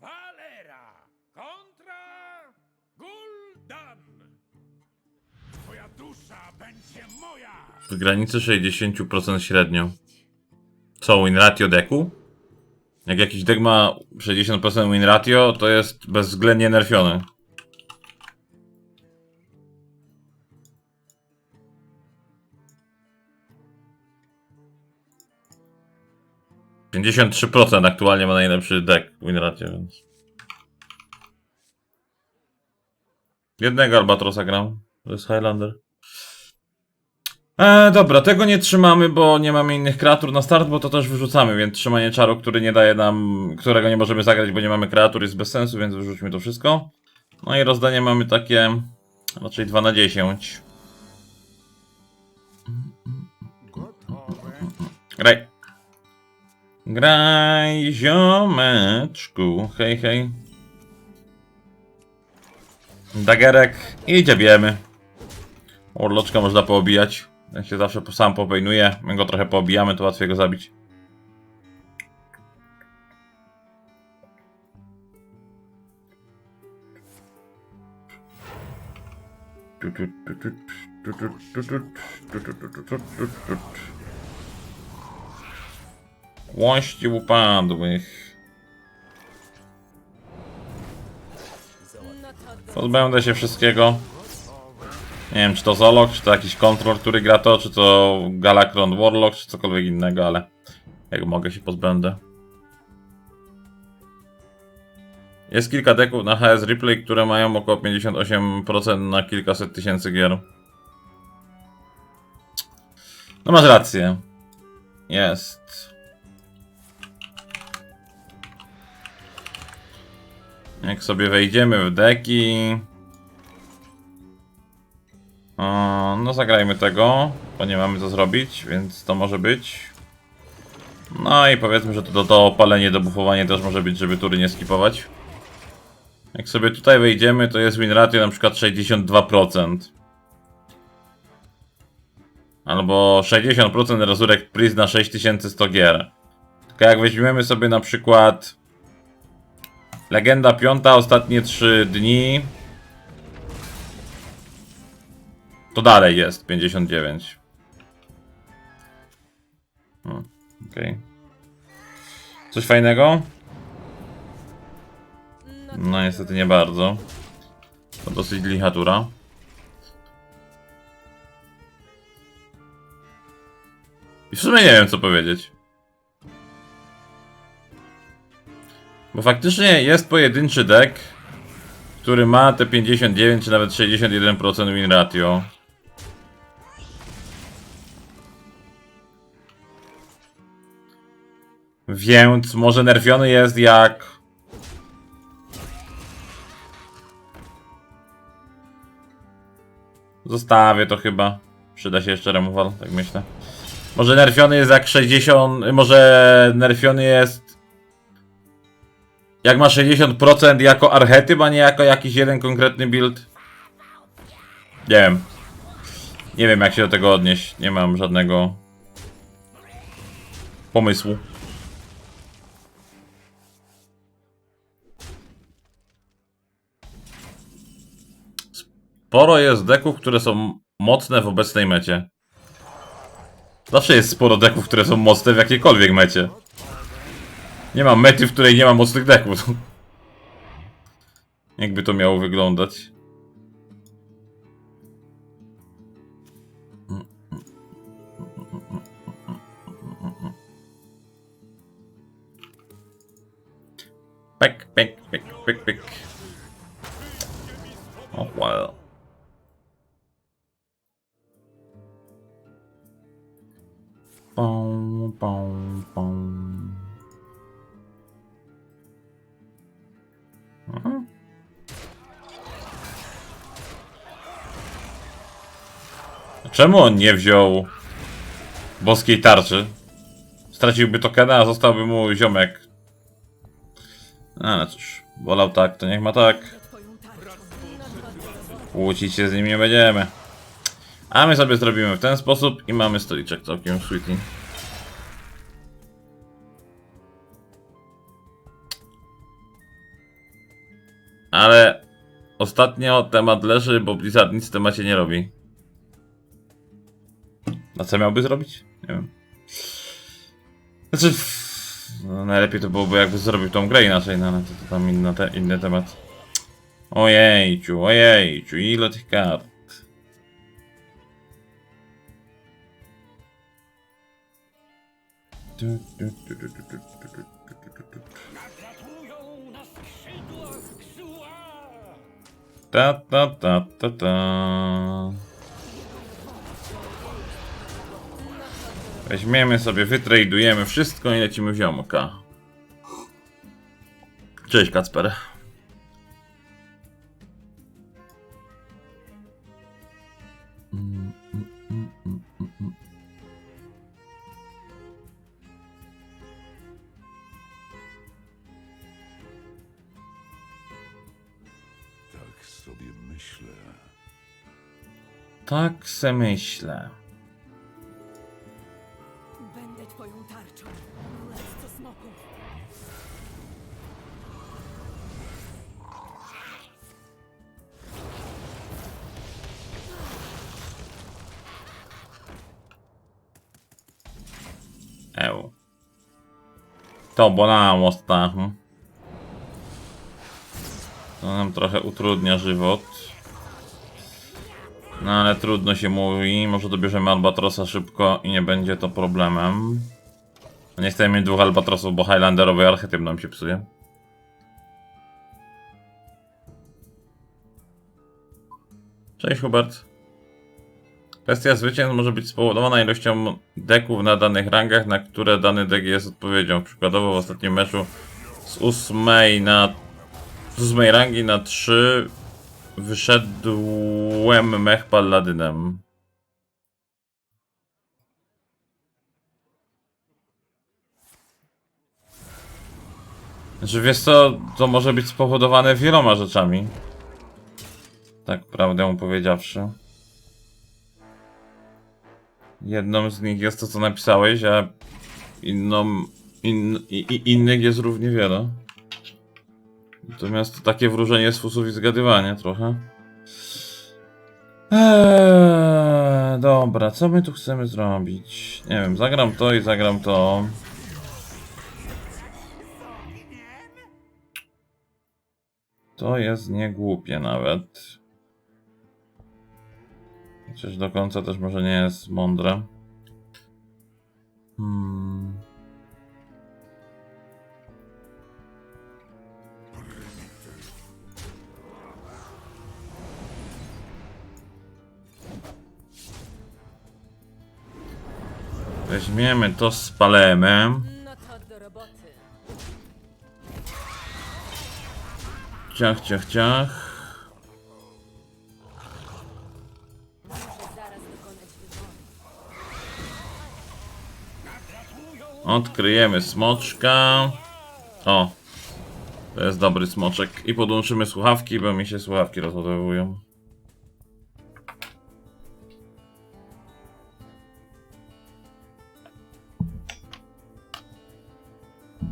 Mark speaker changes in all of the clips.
Speaker 1: Valera kontra Gul'dan. Twoja dusza będzie moja.
Speaker 2: W granicy 60% średnio. Co, win ratio deku? Jak jakiś deck ma 60% win ratio, to jest bezwzględnie nerfiony. Pięćdziesiąt trzy procent aktualnie ma najlepszy deck win ratio, więc. Jednego Albatrosa gram. To jest Highlander. E, dobra, tego nie trzymamy, bo nie mamy innych kreatur na start, bo to też wyrzucamy, więc trzymanie czaru, który nie daje nam, którego nie możemy zagrać, bo nie mamy kreatur jest bez sensu, więc wyrzućmy to wszystko. No i rozdanie mamy takie, raczej 2 na 10. Graj. Graj, ziomeczku. Hej, hej. Dagerek i dziebiemy. Orloczka można poobijać. Ja się zawsze sam popejnuję. My go trochę poobijamy, to łatwiej go zabić. Łości upadłych. Pozbędę się wszystkiego. Nie wiem, czy to Zolok, czy to jakiś kontrol, który gra to, czy to Galakron Warlock, czy cokolwiek innego, ale jak mogę się pozbędę. Jest kilka deków na HS Replay, które mają około 58% na kilkaset tysięcy gier. No masz rację. Jest. Jak sobie wejdziemy w deki... O, no zagrajmy tego, bo nie mamy co zrobić, więc to może być. No i powiedzmy, że to, to, to opalenie, dobufowanie też może być, żeby tury nie skipować. Jak sobie tutaj wejdziemy, to jest win ratio na przykład 62%. Albo 60% Resurrect Priest na 6100 gier. Tylko jak weźmiemy sobie na przykład Legenda piąta, ostatnie 3 dni. To dalej jest 59. Hmm, Okej. Coś fajnego? No niestety nie bardzo. To dosyć lichatura. I w sumie nie wiem co powiedzieć. Bo faktycznie jest pojedynczy deck, który ma te 59 czy nawet 61% win ratio. Więc może nerfiony jest jak... Zostawię to chyba. Przyda się jeszcze removal, tak myślę. Może nerfiony jest jak 60... Może nerfiony jest... Jak ma 60% jako archetyp, a nie jako jakiś jeden konkretny build. Nie wiem. Nie wiem jak się do tego odnieść. Nie mam żadnego pomysłu. Sporo jest deków, które są mocne w obecnej mecie. Zawsze jest sporo deków, które są mocne w jakiejkolwiek mecie. Nie ma mety, w której nie ma mocnych deków. Jakby to miało wyglądać. Pek, pek, pek, pek, pek. Oh well. Pom, pom, pom. Czemu on nie wziął boskiej tarczy? Straciłby tokena, a zostałby mu ziomek. Ale cóż, wolał tak, to niech ma tak. Kłócić się z nim nie będziemy. A my sobie zrobimy w ten sposób i mamy stoliczek całkiem sweetly. Ale ostatnio temat leży, bo Blizzard nic w temacie nie robi. A co miałby zrobić? Nie wiem. Znaczy... No, najlepiej to byłoby jakby zrobił tą grę inaczej, no ale to, to tam inny, te, inny temat. Ojejciu, ojejciu, ile tych kart.
Speaker 3: Du.
Speaker 2: Ta ta ta ta ta. Weźmiemy sobie, wytradujemy wszystko i lecimy w ziomka. Cześć Kacper.
Speaker 1: Tak sobie myślę.
Speaker 2: Tak se myślę. Eł. To bolało Stachu. To nam trochę utrudnia żywot. No ale trudno się mówi. Może dobierzemy Albatrosa szybko i nie będzie to problemem. Nie chcemy mieć dwóch Albatrosów, bo Highlanderowy archetyp nam się psuje. Cześć Hubert. Kwestia zwycięstw może być spowodowana ilością deków na danych rangach, na które dany deck jest odpowiedzią. Przykładowo w ostatnim meczu z ósmej na z ósmej rangi na 3 wyszedłem mech palladynem. Znaczy wiesz co, to może być spowodowane wieloma rzeczami. Tak prawdę powiedziawszy. Jedną z nich jest to, co napisałeś, a inną, in, i, innych jest równie wiele. Natomiast to takie wróżenie z fusów i zgadywanie trochę. Eee, dobra, co my tu chcemy zrobić? Nie wiem, zagram to i zagram to. To jest niegłupie nawet. Chociaż do końca też może nie jest mądre. Hmm. Weźmiemy to z palemem. Ciach, ciach, ciach. Odkryjemy smoczka. O. To jest dobry smoczek. I podłączymy słuchawki, bo mi się słuchawki rozładowują.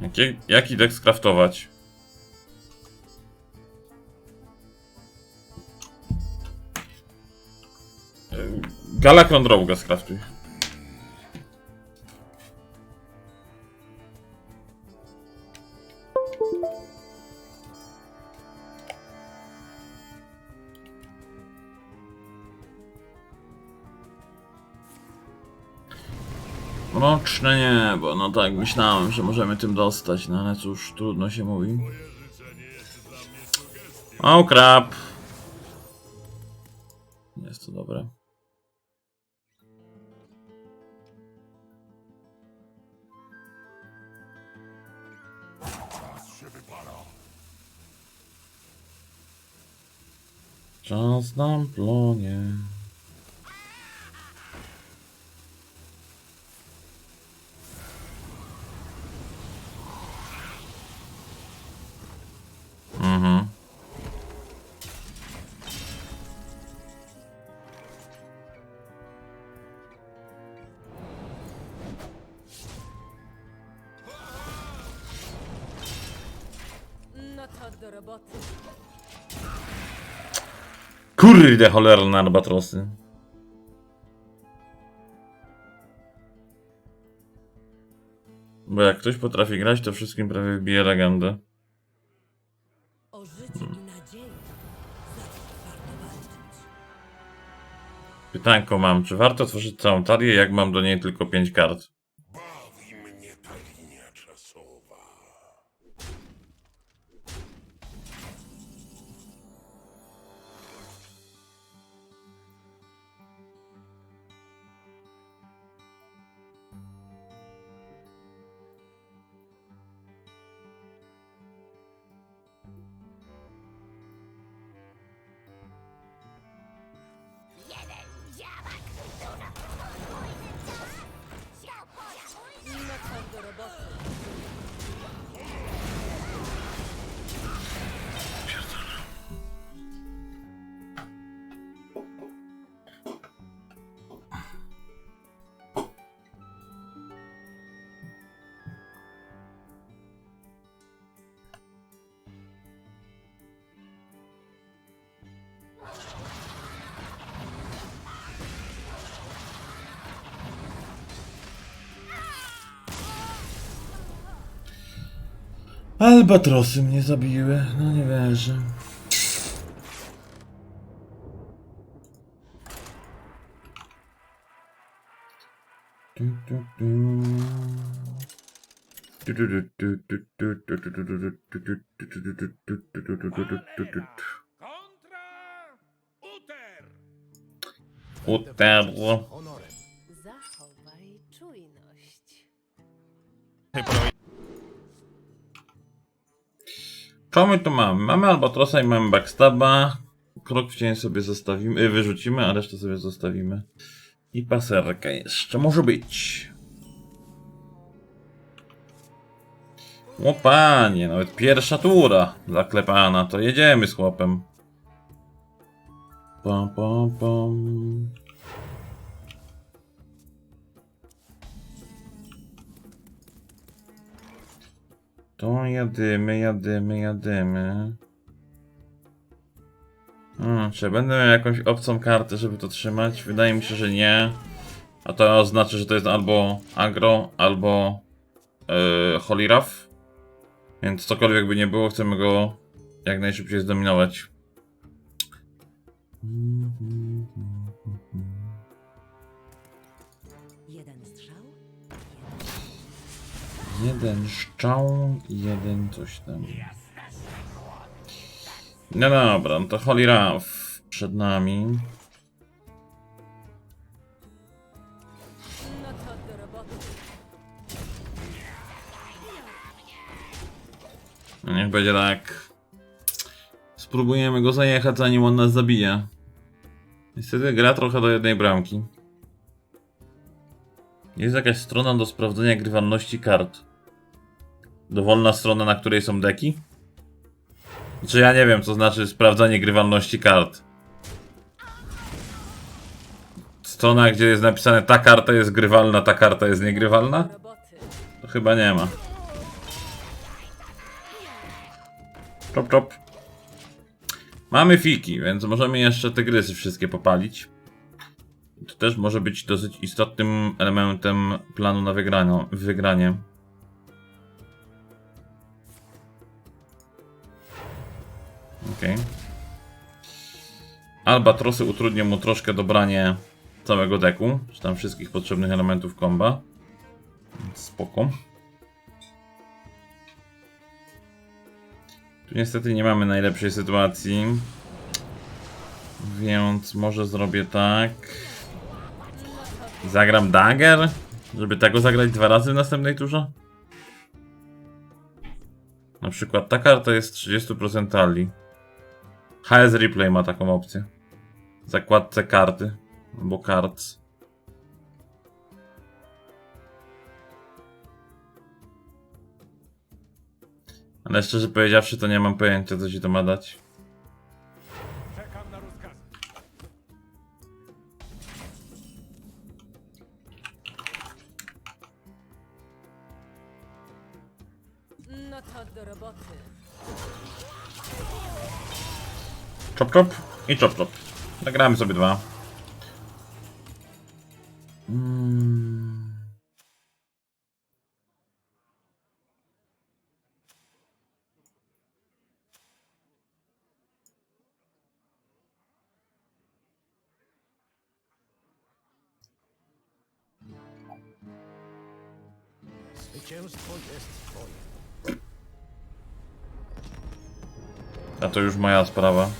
Speaker 2: Jakie, jaki deck skraftować? Galakron Droga skraftuj. Mroczne niebo, no tak, myślałem, że możemy tym dostać, no ale cóż, trudno się mówi. O, krab! Nie jest to dobre. Czas nam plonie.
Speaker 3: Do roboty.
Speaker 2: Kurde, cholerne albatrosy. Bo jak ktoś potrafi grać, to wszystkim prawie wbije legendę.
Speaker 3: O życie i nadzieję zawsze warto walczyć.
Speaker 2: Pytanko mam, czy warto tworzyć całą talię, jak mam do niej tylko 5 kart? Albatrosy mnie zabiły, no nie wierzę. Uterło.
Speaker 3: Zachowaj czujność.
Speaker 2: Co my tu mamy? Mamy Albatrosa i mamy Backstaba. Krok w cień sobie zostawimy, y, wyrzucimy, a resztę sobie zostawimy. I paserka jeszcze może być. O panie, nawet pierwsza tura zaklepana, to jedziemy z chłopem. Pam, pam, pam. To jadymy, jadymy, jadymy. Hmm, czy będę miał jakąś obcą kartę, żeby to trzymać? Wydaje mi się, że nie. A to oznacza, że to jest albo agro, albo yy, Holiraf. Więc cokolwiek by nie było, chcemy go jak najszybciej zdominować.
Speaker 3: Jeden
Speaker 2: Jeden szczał, jeden coś tam. No dobra, no to Holy Ruff przed nami.
Speaker 3: No
Speaker 2: niech będzie tak. Spróbujemy go zajechać, zanim on nas zabije. Niestety gra trochę do jednej bramki. Jest jakaś strona do sprawdzenia grywalności kart. Dowolna strona, na której są deki? Czy ja nie wiem, co znaczy sprawdzanie grywalności kart. Strona, gdzie jest napisane ta karta jest grywalna, ta karta jest niegrywalna? To chyba nie ma. Czop, czop. Mamy fiki, więc możemy jeszcze te grysy wszystkie popalić. To też może być dosyć istotnym elementem planu na wygranie. wygranie. Okej. Albatrosy utrudnią mu troszkę dobranie całego deku, czy tam wszystkich potrzebnych elementów komba. Spoko. Tu niestety nie mamy najlepszej sytuacji. Więc może zrobię tak. Zagram dagger? Żeby tego zagrać dwa razy w następnej turze? Na przykład ta karta jest 30% talii. HS Replay ma taką opcję. W zakładce karty. Albo cards. Ale szczerze powiedziawszy, to nie mam pojęcia, co ci to ma dać. Chop i chop chop. Nagramy sobie dwa.
Speaker 1: Zwycięstwo jest twoje.
Speaker 2: A to już moja sprawa.